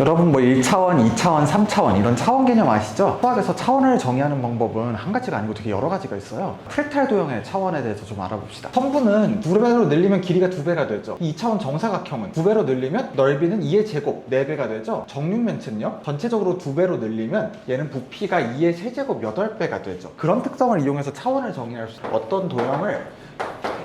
여러분 뭐 1차원, 2차원, 3차원 이런 차원 개념 아시죠? 수학에서 차원을 정의하는 방법은 한 가지가 아니고 되게 여러 가지가 있어요. 프랙탈 도형의 차원에 대해서 좀 알아봅시다. 선분은 두 배로 늘리면 길이가 두 배가 되죠. 이 2차원 정사각형은 두 배로 늘리면 넓이는 2의 제곱 4배가 되죠. 정육면체는요. 전체적으로 두 배로 늘리면 얘는 부피가 2의 세제곱 8배가 되죠. 그런 특성을 이용해서 차원을 정의할 수 있어요. 어떤 도형을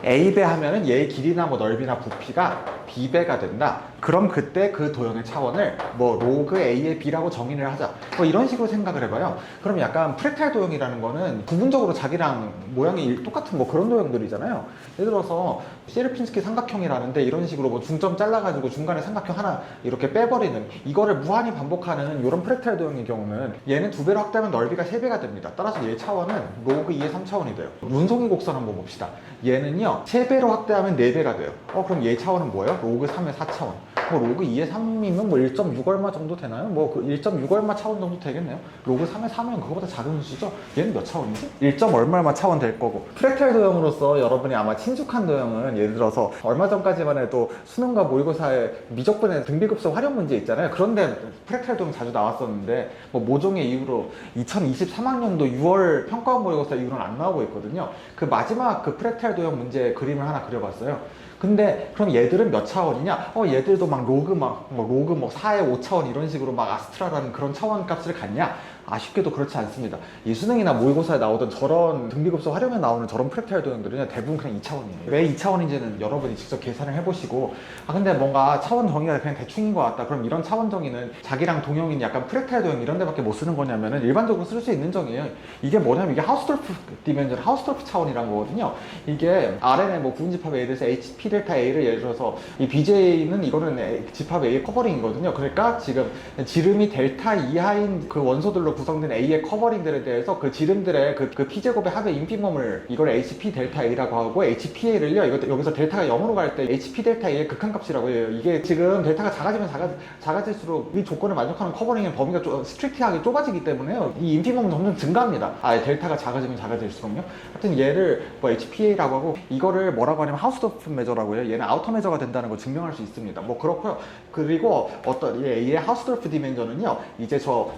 A배 하면은 얘의 길이나 뭐 넓이나 부피가 B배가 된다. 그럼 그때 그 도형의 차원을 뭐 로그 A의 B라고 정의를 하자. 뭐 이런 식으로 생각을 해봐요. 그럼 약간 프랙탈 도형이라는 거는 부분적으로 자기랑 모양이 일- 똑같은 뭐 그런 도형들이잖아요. 예를 들어서 시르핀스키 삼각형이라는데 이런 식으로 뭐 중점 잘라가지고 중간에 삼각형 하나 이렇게 빼버리는 이거를 무한히 반복하는 이런 프랙탈 도형의 경우는 얘는 두 배로 확대하면 넓이가 세 배가 됩니다. 따라서 얘 차원은 로그 2의 3차원이 돼요. 운송이 곡선 한번 봅시다. 얘는요 세 배로 확대하면 네 배가 돼요. 어 그럼 얘 차원은 뭐예요? 로그 3의 4차원. 뭐 로그 2의 3이면 뭐 1.6 얼마 정도 되나요? 뭐1.6 얼마 차원 정도 되겠네요. 로그 3의 3이면 그거보다 작은 수죠? 얘는 몇 차원이지? 1. 얼마만 차원 될 거고. 프랙탈 도형으로서 여러분이 아마 친숙한 도형은 예를 들어서 얼마 전까지만 해도 수능과 모의고사에 미적분의 등비급수 활용 문제 있잖아요. 그런데 프랙탈 도형 자주 나왔었는데 뭐 모종의 이후로 2023학년도 6월 평가 모의고사 이후로는 안 나오고 있거든요. 그 마지막 그 프랙탈 도형 문제 그림을 하나 그려봤어요. 근데 그럼 얘들은 몇 차원이냐? 어 얘들도 막 로그 막 뭐 로그 뭐 4의 5차원 이런 식으로 막 아스트라라는 그런 차원 값을 갖냐? 아쉽게도 그렇지 않습니다. 이 수능이나 모의고사에 나오던 저런 등비급수 활용에 나오는 저런 프랙탈 도형들은 대부분 그냥 2차원이에요. 왜 2차원인지는 여러분이 직접 계산을 해보시고 아 근데 뭔가 차원 정의가 그냥 대충인 것 같다. 그럼 이런 차원 정의는 자기랑 동형인 약간 프랙탈 도형 이런 데밖에 못 쓰는 거냐면은 일반적으로 쓸 수 있는 정의예요. 이게 뭐냐면 이게 하우스돌프 디멘전, 하우스돌프 차원이란 거거든요. 이게 RN의 뭐 구분집합 A에 대해서 HP 델타 A를 예를 들어서 이 BJ는 이거는 집합 A의 커버링이거든요. 그러니까 지금 지름이 델타 이하인 그 원소들로 구성된 A의 커버링들에 대해서 그 지름들의 그, 그 P제곱의 합의 인피멈을 이걸 HP 델타 A라고 하고 HPA를요. 이거 여기서 델타가 0으로 갈 때 HP 델타 A의 극한값이라고 해요. 이게 지금 델타가 작아지면 작아, 작아질수록 이 조건을 만족하는 커버링의 범위가 좀 스트릭트하게 좁아지기 때문에요. 이 인피멈은 점점 증가합니다. 아, 델타가 작아지면 작아질수록요. 하여튼 얘를 뭐 HPA라고 하고 이거를 뭐라고 하냐면 하우스도프 메저라고 해요. 얘는 아우터 메저가 된다는 거 증명할 수 있습니다. 뭐 그렇고요. 그리고 어떤 이 A의 하우스돌프 디멘전은요. 이제 저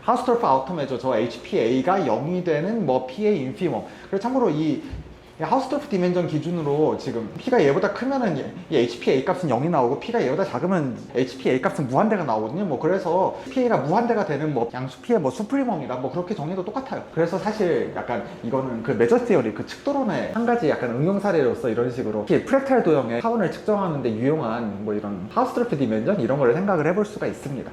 하우스돌프 아우터 메저 저 HPA가 0이 되는 뭐 PA 인피멈. 그래서 참고로 이 하우스돌프 디멘전 기준으로 지금 P가 얘보다 크면은 이 HPA 값은 0이 나오고 P가 얘보다 작으면 HPA 값은 무한대가 나오거든요. 뭐 그래서 PA가 무한대가 되는 뭐 양수 P의 뭐 수프리멈이다 뭐 그렇게 정의도 똑같아요. 그래서 사실 약간 이거는 그 메저 티어리 그 측도론의 한 가지 약간 응용 사례로서 이런 식으로 특히 프랙탈 도형의 차원을 측정하는데 유용한 뭐 이런 하우스돌프 디멘전 이런 걸 생각을 해볼 수가 있습니다.